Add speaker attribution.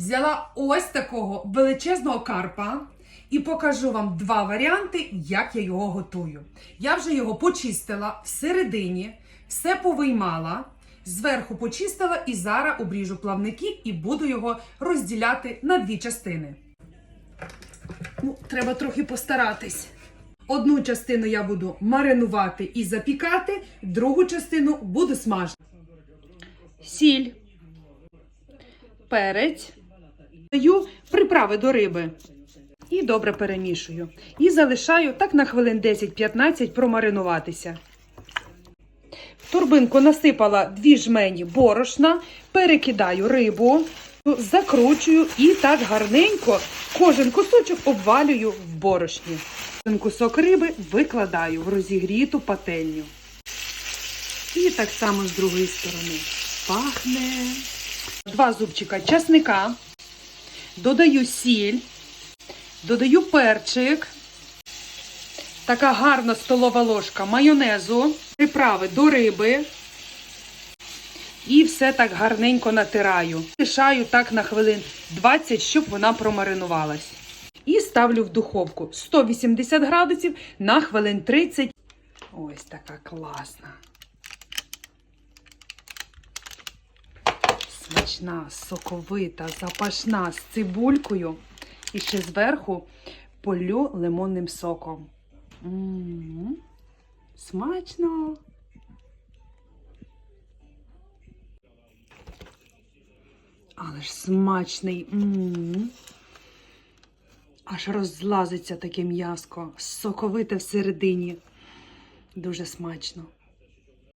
Speaker 1: Взяла ось такого величезного карпа і покажу вам два варіанти, як я його готую. Я вже його почистила всередині, все повиймала, зверху почистила і зараз обріжу плавники і буду його розділяти на дві частини. Ну, треба трохи постаратись. Одну частину я буду маринувати і запікати, другу частину буду смажити. Сіль, перець, даю приправи до риби і добре перемішую. І залишаю так на хвилин 10-15 промаринуватися. В турбинку насипала дві жмені борошна, перекидаю рибу, закручую і так гарненько кожен кусочок обвалюю в борошні. Кожен кусок риби викладаю в розігріту пательню. І так само з другої сторони пахне. Два зубчика часника, додаю сіль, додаю перчик, така гарна столова ложка майонезу, приправи до риби. І все так гарненько натираю. Лишаю так на хвилин 20, щоб вона промаринувалась. І ставлю в духовку 180 градусів на хвилин 30. Ось така класна. Смачна, соковита, запашна з цибулькою. І ще зверху полю лимонним соком. М-м-м. Смачно! Але ж смачний. М-м-м. Аж розлазиться таке м'яско, соковите всередині. Дуже смачно.